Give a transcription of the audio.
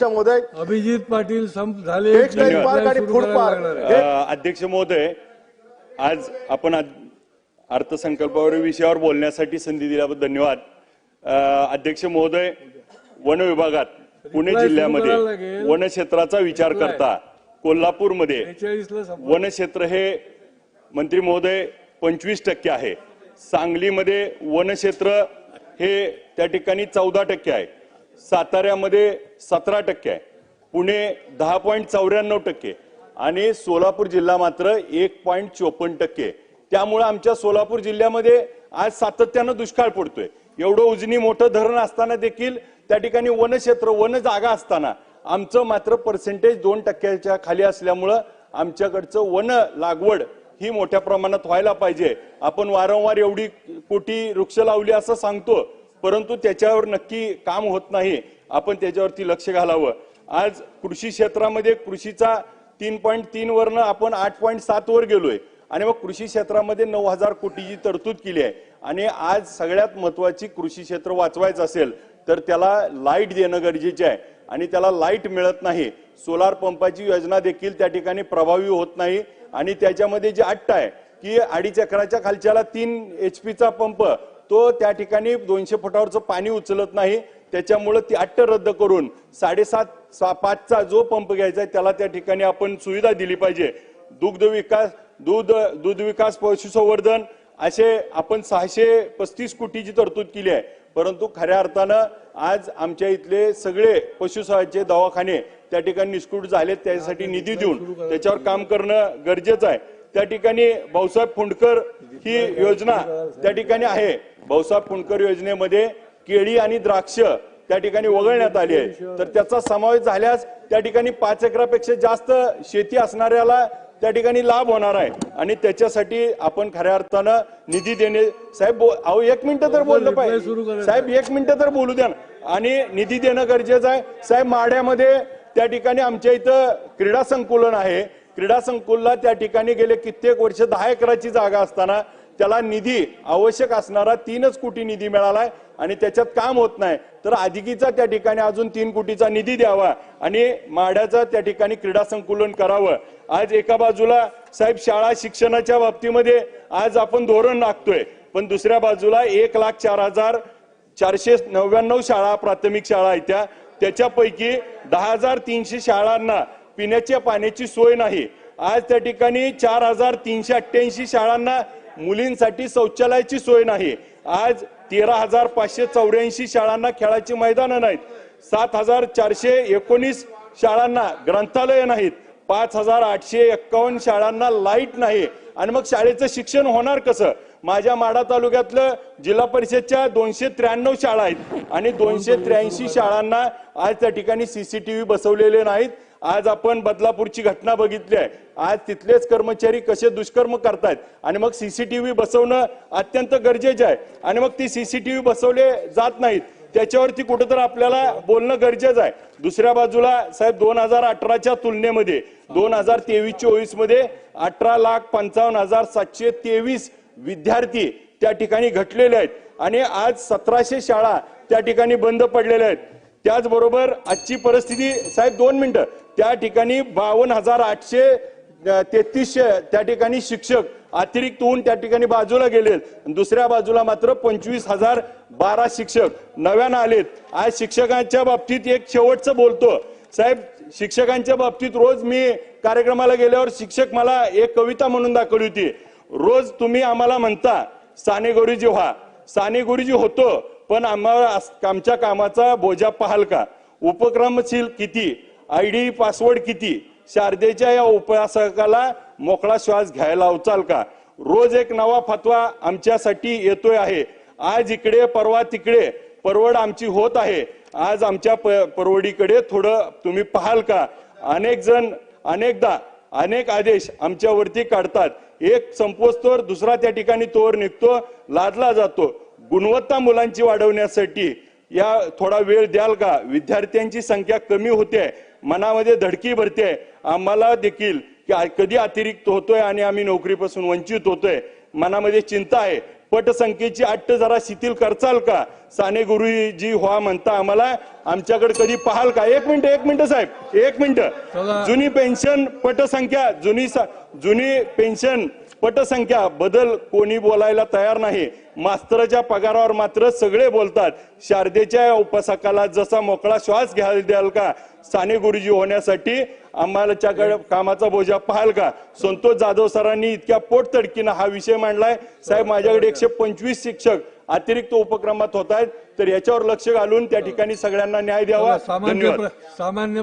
महोदय अभिजित पाटील संप झाले टेक्स्टाईल पार्क आणि फूड पार्क. हे- अध्यक्ष महोदय आज आपण अर्थसंकल्पावर विषयावर बोलण्यासाठी संधी दिल्याबद्दल धन्यवाद अध्यक्ष महोदय वन विभागात पुणे जिल्ह्यामध्ये. वन क्षेत्राचा विचार. करता कोल्हापूरमध्ये 43 ला संपवा. वन क्षेत्र हे मंत्री महोदय पंचवीस टक्के आहे सांगलीमध्ये वन क्षेत्र हे त्या ठिकाणी चौदा टक्के आहे साताऱ्यामध्ये सतरा टक्के आहे. पुणे दहा पॉईंट चौऱ्याण्णव टक्के आणि सोलापूर जिल्हा मात्र एक पॉईंट चोपन्न टक्के. त्यामुळे आमच्या सोलापूर जिल्ह्यामध्ये आज सातत्यानं दुष्काळ पडतोय. एवढं उजनी मोठं धरण असताना देखील त्या ठिकाणी वनक्षेत्र वन जागा असताना आमचं मात्र पर्सेंटेज दोन टक्क्याच्या खाली असल्यामुळं आमच्याकडचं वन लागवड ही मोठ्या प्रमाणात व्हायला पाहिजे. आपण वारंवार एवढी कोटी वृक्ष लावली असं सांगतो. परंतु त्याच्यावर नक्की काम होत नाही. आपण त्याच्यावरती लक्ष घालावं. आज कृषी क्षेत्रामध्ये कृषीचा तीन पॉईंट तीन वरनं आपण आठ पॉईंट सात वर गेलोय. आणि मग कृषी क्षेत्रामध्ये नऊ हजार कोटीची तरतूद केली आहे. आणि आज सगळ्यात महत्वाची कृषी क्षेत्र वाचवायचं असेल तर त्याला लाइट देणं गरजेचे आहे. आणि त्याला लाइट मिळत नाही. सोलार पंपाची योजना देखील त्या ठिकाणी प्रभावी होत नाही. आणि त्याच्यामध्ये जे अट्ट आहे की अडीच एकराच्या खालच्याला तीन एच पीचा पंप तो त्या ठिकाणी दोनशे फुटावरचं पाणी उचलत नाही. त्याच्यामुळे ती अट्ट रद्द करून साडेसात सा- पाचचा जो पंप घ्यायचा आहे त्याला त्या ठिकाणी आपण सुविधा दिली पाहिजे. दुग्ध विकास दूध दूध विकास पशुसंवर्धन असे आपण सहाशे पस्तीस कोटीची तरतूद केली आहे. परंतु खऱ्या अर्थानं आज आमच्या इथले सगळे पशुसहायचे दवाखाने त्या ठिकाणी निष्कृत झालेत त्यासाठी निधी देऊन त्याच्यावर काम करणं गरजेचं आहे. त्या ठिकाणी भाऊसाहेब फुंडकर ही योजना त्या ठिकाणी आहे. भाऊसाहेब फुंडकर योजनेमध्ये केळी आणि द्राक्ष त्या ठिकाणी वगळण्यात आली आहे. तर त्याचा समावेश झाल्यास त्या ठिकाणी पाच एकरापेक्षा जास्त शेती असणाऱ्याला त्या ठिकाणी लाभ होणार आहे. आणि त्याच्यासाठी आपण खऱ्या अर्थानं निधी देणे साहेब अहो एक मिनिट तर बोललं पाहिजे. साहेब एक मिनिट तर बोलू द्या. आणि निधी देणं गरजेचं आहे. साहेब माड्यामध्ये त्या ठिकाणी आमच्या इथं क्रीडा संकुलन आहे. क्रीडा संकुलला त्या ठिकाणी गेले कित्येक वर्ष दहा एकराची जागा असताना त्याला निधी आवश्यक असणारा तीनच कोटी निधी मिळालाय आणि त्याच्यात काम होत नाही. तर अधिकीचा त्या ठिकाणी अजून तीन कोटीचा निधी द्यावा आणि माड्याचं त्या ठिकाणी क्रीडा संकुलन करावं. आज एका बाजूला साहेब शाळा शिक्षणाच्या बाबतीमध्ये आज आपण धोरण आखतोय पण दुसऱ्या बाजूला एक लाख चार हजार चारशे नव्याण्णव शाळा प्राथमिक शाळा आहेत त्या. त्याच्यापैकी दहा हजार तीनशे शाळांना पिण्याच्या पाण्याची सोय नाही. आज त्या ठिकाणी चार हजार तीनशे अठ्ठ्याऐंशी शाळांना मुलींसाठी शौचालयाची सोय नाही. आज तेरा हजार पाचशे चौऱ्याऐंशी शाळांना खेळाची मैदानं नाहीत. सात हजार चारशे एकोणीस शाळांना ग्रंथालय नाहीत. पाच हजार आठशे एक्कावन्न शाळांना लाइट नाही. आणि मग शाळेचं शिक्षण होणार कसं? माझ्या माडा तालुक्यातलं जिल्हा परिषदच्या दोनशे त्र्याण्णव शाळा आहेत. आणि दोनशे त्र्याऐंशी शाळांना आज त्या ठिकाणी सीसीटीव्ही बसवलेले नाहीत. आज आपण बदलापूरची घटना बघितली आहे. आज तिथलेच कर्मचारी कसे दुष्कर्म करतायत. आणि मग सीसीटीव्ही बसवणं अत्यंत गरजेचं आहे. आणि मग ती सीसीटीव्ही बसवले जात नाहीत. त्याच्यावरती कुठेतरी आपल्याला बोलणं गरजेचं आहे. दुसऱ्या बाजूला साहेब दोन हजार अठराच्या तुलनेमध्ये दोन हजार तेवीस चोवीसमध्ये अठरा लाख पंचावन्न हजार सातशे तेवीस विद्यार्थी त्या ठिकाणी घटलेले आहेत. आणि आज सतराशे शाळा त्या ठिकाणी बंद पडलेल्या आहेत. त्याचबरोबर आजची परिस्थिती साहेब दोन मिनिटं. त्या ठिकाणी बावन्न हजार आठशे तेहतीसशे त्या ठिकाणी शिक्षक अतिरिक्त होऊन त्या ठिकाणी बाजूला गेलेत दुसऱ्या बाजूला मात्र पंचवीस हजार बारा शिक्षक नव्यानं आलेत. आज शिक्षकांच्या बाबतीत एक शेवटचं बोलतो. साहेब शिक्षकांच्या बाबतीत रोज मी कार्यक्रमाला गेल्यावर शिक्षक मला एक कविता म्हणून दाखवली होती. रोज तुम्ही आम्हाला म्हणता साने गुरुजी व्हा. साने गुरुजी होतो. पण आम्हाला आमच्या कामाचा बोजा पाहाल का? उपक्रमशील किती? आय डी पासवर्ड किती? शारदेच्या या उपासकाला मोकळा श्वास घ्यायला उचाल का? रोज एक नवा फतवा आमच्यासाठी येतोय आहे. आज इकडे परवा तिकडे परवड आमची होत आहे. आज आमच्या प- परवडीकडे थोडं तुम्ही पाहाल का? अनेक जण अनेकदा अनेक आदेश आमच्यावरती काढतात. एक संपोस्तोर दुसरा त्या ठिकाणी तोवर निघतो लादला जातो. गुणवत्ता मुलांची वाढवण्यासाठी या थोडा वेळ द्याल का? विद्यार्थ्यांची संख्या कमी होते मनामध्ये धडकी भरते. आम्हाला देखील कधी अतिरिक्त होतोय आणि आम्ही नोकरीपासून वंचित होतोय मनामध्ये चिंता आहे. पटसंख्येची अट्ट जरा शिथिल करचाल का? साने गुरुजी व्हा म्हणता आम्हाला आमच्याकडे कधी पाहाल का? एक मिनिट एक मिनिट साहेब एक मिनिट. जुनी पेन्शन पटसंख्या जुनी जुनी पेन्शन पटसंख्या बदल कोणी बोलायला तयार नाही. मास्तराच्या पगारावर मात्र सगळे बोलतात. शारदेच्या उपासकाला जसा मोकळा श्वास घ्यायला द्याल का? साने गुरुजी होण्यासाठी आम्हालाच्याकडे कामाचा बोजा पाहाल का? संतोष जाधव सरांनी इतक्या पोटतडकीनं हा विषय मांडलाय. साहेब माझ्याकडे एकशे पंचवीस शिक्षक अतिरिक्त उपक्रमात होत आहेत तर याच्यावर लक्ष घालून त्या ठिकाणी सगळ्यांना न्याय द्यावा. सामान्य